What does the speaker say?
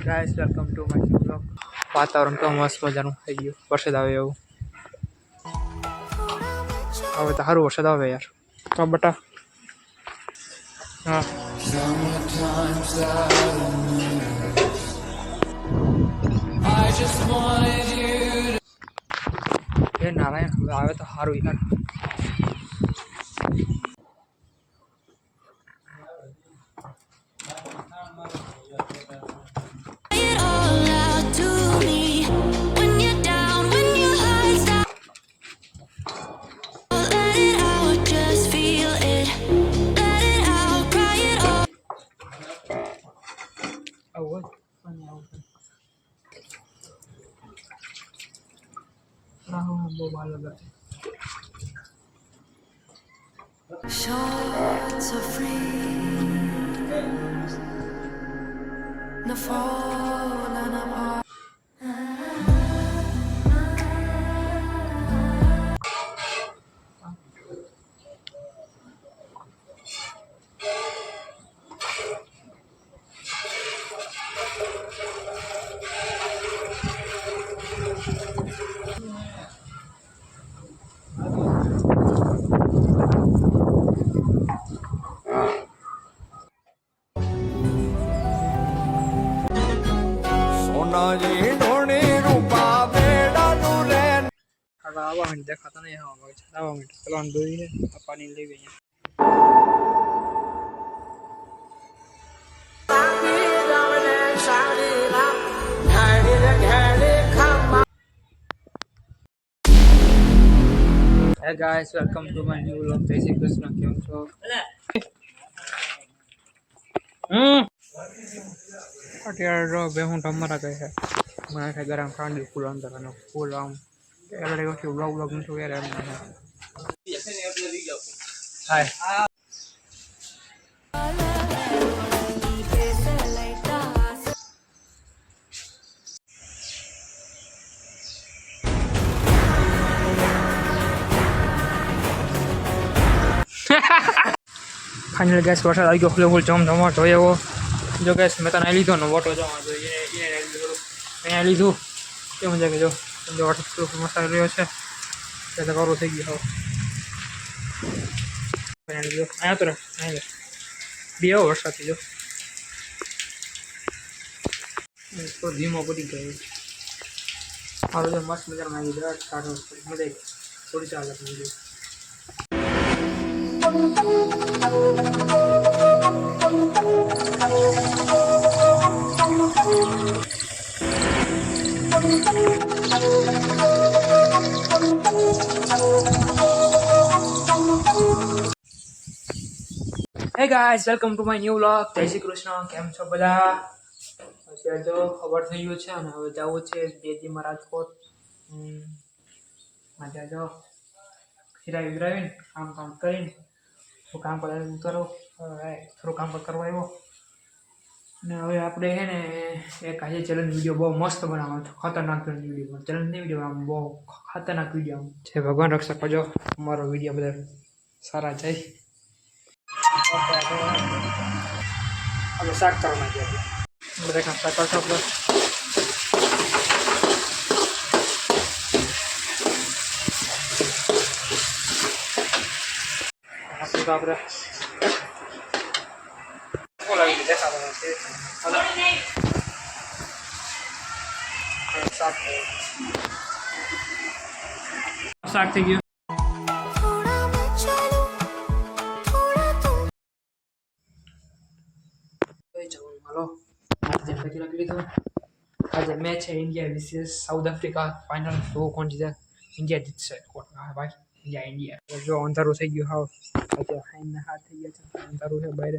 Guys welcome to my blog વાતાવરણ તો મસ્ત મજાનું થઈ ગયું. વરસાદ આવે એવું. હવે તો સારું વરસાદ આવે યાર. તો બટા. હા. હે નારાયણ, હવે આવે તો સારું યાર. ತುಂಬ ಭಾಗದಲ್ಲಿ Shorts are free, No falling. apart. આવવા માંડી દેખાતા નહીં આવવા માંગે છે આવવા માંડી પેલા દોરી છે આ પાણી લઈ ગઈ hey guys welcome to my new vlog જય શ્રી કૃષ્ણ, કેમ છો? હમ. અત્યારે જો બે હું તમારા કહે છે. મને ગરમ ઠંડી, ફૂલ અંદર અને ફૂલ આમ એટલે પછી વ્લોગ વ્લોગ નથી યાર એમ હાય ફાઇનલ ગેસ વરસાદ આવી ગયો. ફૂલ જમ જમવા હોય એવો જો ગેસ મેં તને લીધો ને વોટો જમવા તો એને લીધું. અહીંયા લીધું. કેમ મજા જો. જો વોટરપ્રૂફ ફૂલ રહ્યો છે, તો કરું થઈ ગયો અહીંયા તો અહીંયા બે આવો વરસાદ જો. તો ધીમો પડી ગયો. મારું જો, મસ્ત મજામાં આવી ગયો. કાઢો મજા ગઈ. થોડી ચાલે મળી hey guys welcome to my new vlog જય શ્રી કૃષ્ણ. કેમ છો બધા? અત્યારે તો ખબર થઈ ગયું છે અને હવે જવું છે બેજીમાં રાજકોટ. આજે જો ખીરાવી વિરાવીને કામ કામ કરીને થોડું કામ પર ઉતરો થોડું કામ પર કરવા આવ્યો. અને હવે આપણે છે ને એક આજે ચેલેન્જ વીડિયો બહુ મસ્ત બનાવવાનો છે ખતરનાક ચેલેન્જ વીડિયો ચેલેન્જની વીડિયો આમ બહુ ખતરનાક વીડિયો છે ભગવાન, રક્ષક કરજો અમારો વીડિયો બધા સારા જાય. આપણે શાક કરવાના છે બધા કામ શાક કરશો આપણે આપણે તો આપણે બોલાવી દીધા દેખાતો નથી હાલો. હવે શાક શાક થઈ ગયું કઈ જવાનું. હાલો. આજે લખી રાખી લીધું આજે મેચ છે India versus South Africa final તો કોણ જીતે? ઇન્ડિયા જીતશે ભાઈ, ઇન્ડિયા ઇન્ડિયા. જો અંધારું થઈ ગયું, હાવ. આજે હાઈના હાથ થઈ ગયા છે, અંધારું છે બહાર.